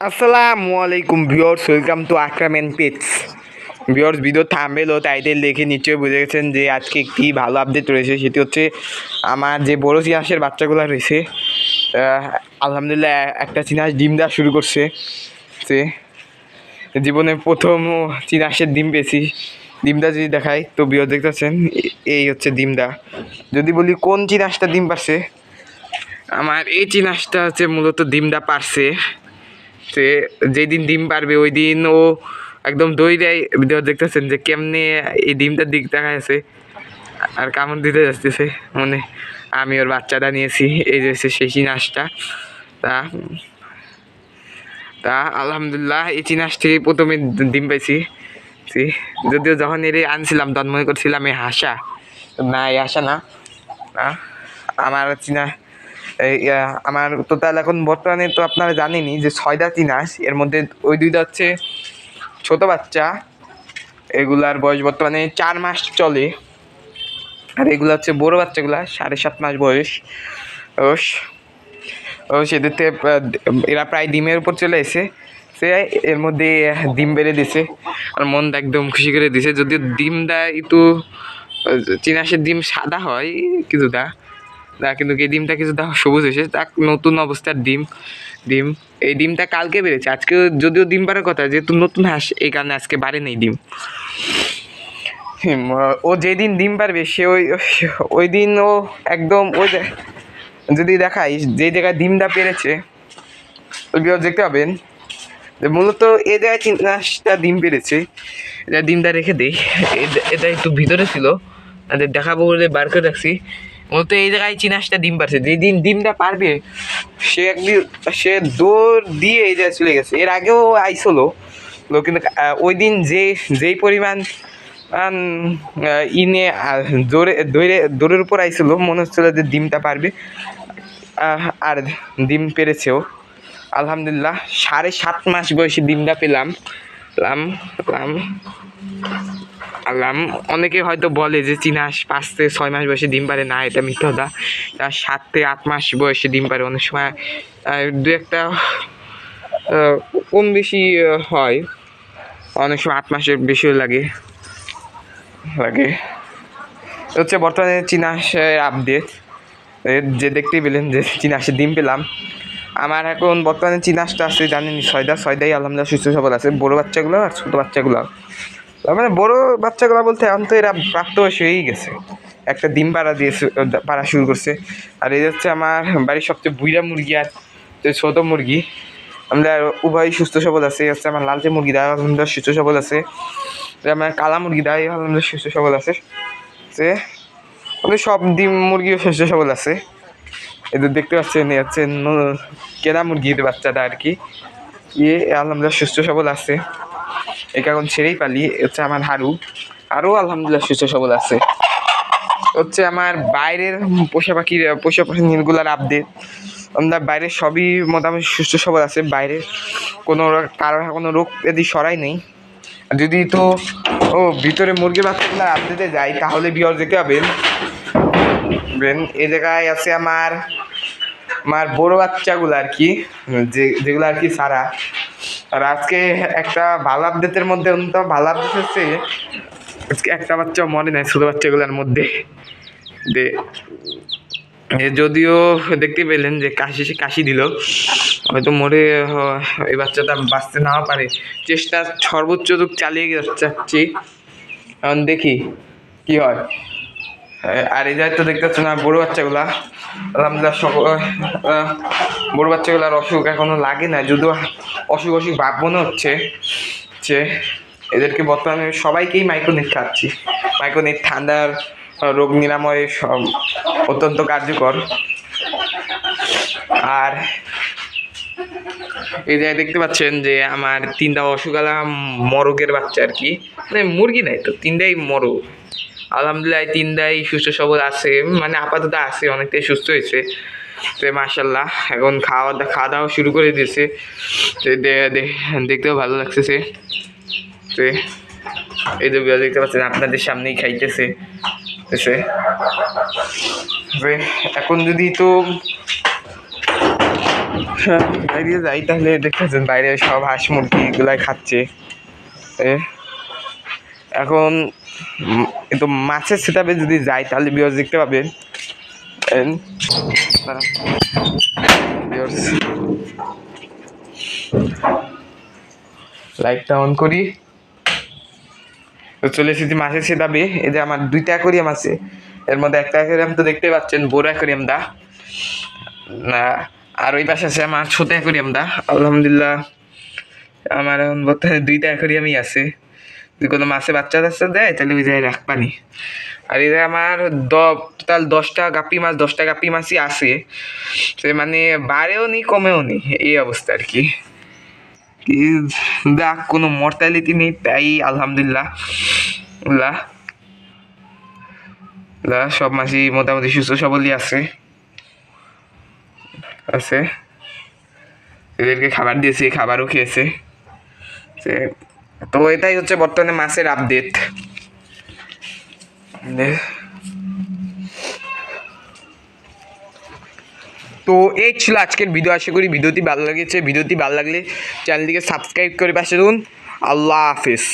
আসসালামু আলাইকুম viewers, welcome to Akramen pets. Viewers, video thumbnail O title দেখে নিশ্চয়ই বুঝে গেছেন যে আজকে একটি ভালো আপডেট রয়েছে। সেটি হচ্ছে আমার যে বড় চিনাসের বাচ্চাগুলো রয়েছে আলহামদুলিল্লাহ একটা চিনাস ডিম দেওয়া শুরু করছে। সে জীবনে প্রথম চিনাসের ডিম পেয়েছি। ডিমটা যদি দেখাই, তো ভিউয়ার দেখতেছেন, এই হচ্ছে ডিমটা। যদি বলি কোন চিনাসটা ডিম পারছে, আমার এই চিনাসটা হচ্ছে মূলত ডিমটা পারছে। সে যেদিন ডিম পারবে ওই দিন ও একদম দই ভিডিও দেখতেছেন যে কেমনে এই ডিমটার দিক দেখা আছে আর কামড় দিতে যাচ্ছে মানে। আমি ওর বাচ্চাটা নিয়েছি এই যে হচ্ছে সেই চিনাসটা। তা তা আলহামদুলিল্লাহ এই চিনাস থেকে প্রথমে ডিম পাইছি। যদিও যখন এর আনছিলাম তখন মনে করছিলাম এই হাসা। না এই হাসা না, আমার চিনা আমার টোটাল এখন বর্তমানে তো আপনারা জানেনই যে ছয়টা চিনাস এর মধ্যে ওই দুইটা হচ্ছে ছোট বাচ্চা, এগুলার বয়স বর্তমানে চার মাস চলে, আর এগুলো হচ্ছে বড় বাচ্চাগুলা, সাড়ে সাত মাস বয়স, ওস ও সেদের থেকে এরা প্রায় ডিমের উপর চলে এসে সে এর মধ্যে ডিম বেড়ে দিছে আর মনটা একদম খুশি করে দিছে যদিও ডিম দেয় একটু চিনাসের ডিম সাদা হয়, কিছুটা তা কিন্তু এই ডিমটা কিছুটা সবুজ হয়েছে। তা নতুন অবস্থার ডিম ডিম। এই ডিমটা কালকে বেড়েছে। আজকে যদিও ডিম পারার কথা, যেহেতু নতুন হাঁস, এই কারণে আজকে বাড়ে নেই ডিম। ও যেদিন ডিম পারবে সে ওই ওই দিন ও একদম ওই যদি দেখাই, যে জায়গায় ডিমটা পেরেছে, ওই দেখতে পাবেন। যে মূলত এ জায়গায় চিনাসটা ডিম পেরেছে। এটা ডিমটা রেখে দিই। এটা- একটু ভিতরে ছিল। তাদের দেখাবো বলে বার করে রাখছি। মূলত এই জায়গায় চিনাসটা ডিম পারছে। যেদিন ডিমটা পারবে, সে একদিন সে দৌড় দিয়ে এই জায়গায় চলে গেছে। এর আগেও আইসলো। লো কিন্তু ওই দিন যে, যেই পরিমাণ ইনে জোরে দৌড়ে দৌড়ের উপর আইছিল মনে হচ্ছিল যে ডিমটা পারবে। আর ডিম পেরেছেও আলহামদুলিল্লাহ, সাড়ে সাত মাস বয়সে ডিমটা পেলাম। পেলাম পেলাম। আলাম অনেকে হয়তো বলে যে চিনাস পাঁচ থেকে ছয় মাস বয়সে ডিম পারে। না, এটা মিথ্যা কথা। তার সাত থেকে আট মাস বয়সে ডিম পারে অনেক সময়। দু একটা কম বেশি হয়। অনেক সময় আট মাসের বেশিও লাগে। লাগে। হচ্ছে বর্তমানে চিনাসের আপডেট যে দেখতেই পেলেন যে চিনাসের ডিম পেলাম। আমার এখন বর্তমানে চিনাসটা আছে জানেন ছয়টা ছয়টাই আলহামদুলিল্লাহ সুস্থ সবল আছে। বড়ো বাচ্চাগুলো আর ছোটো বাচ্চাগুলো। তার মানে বড় বাচ্চাগুলো বলতে এখন তো এরা প্রাপ্তবয়স্ক হয়েই গেছে। একটা ডিম পাড়া দিয়ে পাড়া শুরু করছে। আর এই হচ্ছে আমার বাড়ির সবচেয়ে বুইরা মুরগি আর যে ছোটো মুরগি, আমরা উভয় সুস্থ সবল আছে। হচ্ছে আমার লালচে মুরগিটা আলহামদুলিল্লাহ সুস্থ সবল আছে। আমার কালা মুরগিটা এই আলহামদুলিল্লাহ সুস্থ সবল আছে। সে ওদের সব ডিম মুরগিও সুস্থ সবল আছে। এদের দেখতে পাচ্ছেন, এই হচ্ছে কেনা মুরগির বাচ্চাটা আর কি। ইয়ে আলহামদুলিল্লাহ সুস্থ সবল আছে। একে এখন ছেড়েই পালি হচ্ছে আমার হারু। আরও আলহামদুলিল্লাহ সুস্থ সবল আছে। হচ্ছে আমার বাইরের পোষা পাখির পোষা পাখি নীলগুলার আপডেট আমরা বাইরের সবই মোটামুটি সুস্থ সবল আছে, বাইরের কোনো কারোর কোনো রোগ ব্যাধি সরাই নেই যদি তো, ও, ভিতরে মুরগি বাচ্চাগুলার আপডেটে যাই তাহলে বিয়র দেখতে পাবেন বেন এই জায়গায় আছে আমার আমার বড় বাচ্চাগুলো আর কি, যে, যেগুলো আর কি সারা আর আজকে একটা ভালো আপডেটের মধ্যে অন্যতম ভালো আপডেট হচ্ছে আজকে একটা বাচ্চা মরে নাই ছোটো বাচ্চাগুলোর মধ্যে। যে যদিও দেখতে পেলেন যে কাশি সে কাশি দিল। হয়তো মরে এই বাচ্চাটা বাঁচতে নাও পারে। চেষ্টা সর্বোচ্চ দূর চালিয়ে যাচ্ছি। এখন দেখি কি হয়। আর এই তো দেখতে পাচ্ছ না বড় বাচ্চাগুলা। আলহামদুলিল্লাহ আহ, বড় বাচ্চাগুলার অসুখ এখনও লাগে না, যদিও অসুখ অসুখ ভাব মনে হচ্ছে যে এদেরকে বর্তমানে সবাইকেই মাইক্রোনিট খাচ্ছি। মাইক্রোনিট ঠান্ডার, রোগ নিরাময়ে অত্যন্ত কার্যকর। আর এই যে দেখতে পাচ্ছেন যে আমার তিনটা অসুখালা মরগের বাচ্চা আর কি। মানে মুরগি নাই তো, তিনটাই মরগ আলহামদুলিল্লাহ তিনটাই সুস্থ সবল আছে মানে আপাতত আছে, অনেকটাই সুস্থ হয়েছে। তো মার্শাল্লাহ এখন খাওয়া খাওয়া দাওয়া শুরু করে দিয়েছে। তো দেখতেও ভালো লাগতেছে। তো এই যে দেখতে পাচ্ছেন, আপনাদের সামনেই খাইতেছে। এসে। এখন যদি তো বাইরে যাই তাহলে দেখতেছেন, বাইরে সব হাঁস মুরগি এগুলাই খাচ্ছে। এখন কিন্তু মাছের সেটাপে যদি যাই তাহলে বিয়স দেখতে পাবেন দাঁড়ান। viewers, লাইটটা অন করি। তো চলে এসেছি মাছের এই যে আমার দুইটা অ্যাকোরিয়াম আছে। এর মধ্যে একটা অ্যাকোরিয়াম তো দেখতে পাচ্ছেন বড় অ্যাকোরিয়াম দা। না আর ওই পাশে আছে আমার ছোট অ্যাকোরিয়াম দা। আলহামদুলিল্লাহ আমার এখন বর্তমানে দুইটা অ্যাকোরিয়ামই আছে। যদি কোনো মাছে বাচ্চা টাচ্চা দেয়, তাহলে ওই জায়গায় রাখবানি আর এই আমার দ টোটাল দশটা গাপ্পি মাছ, দশটা গাপ্পি মাছই আছে। সে মানে বাড়েও নি, কমেও নি, এই অবস্থা আর কি। দেখ কোনো মর্টালিটি নেই, তাই আলহামদুলিল্লাহ। সব মাছই মোটামুটি সুস্থ সবলই আছে। আছে। এদেরকে খাবার দিয়েছি, খাবারও খেয়েছে। তো এটাই হচ্ছে বর্তমানে মাছের আপডেট তো এই ছিল আজকের ভিডিও আশা করি ভিডিওটি ভালো লেগেছে। ভিডিওটি ভালো লাগলে চ্যানেলটিকে সাবস্ক্রাইব করে পাশে দেখুন আল্লাহ হাফিজ।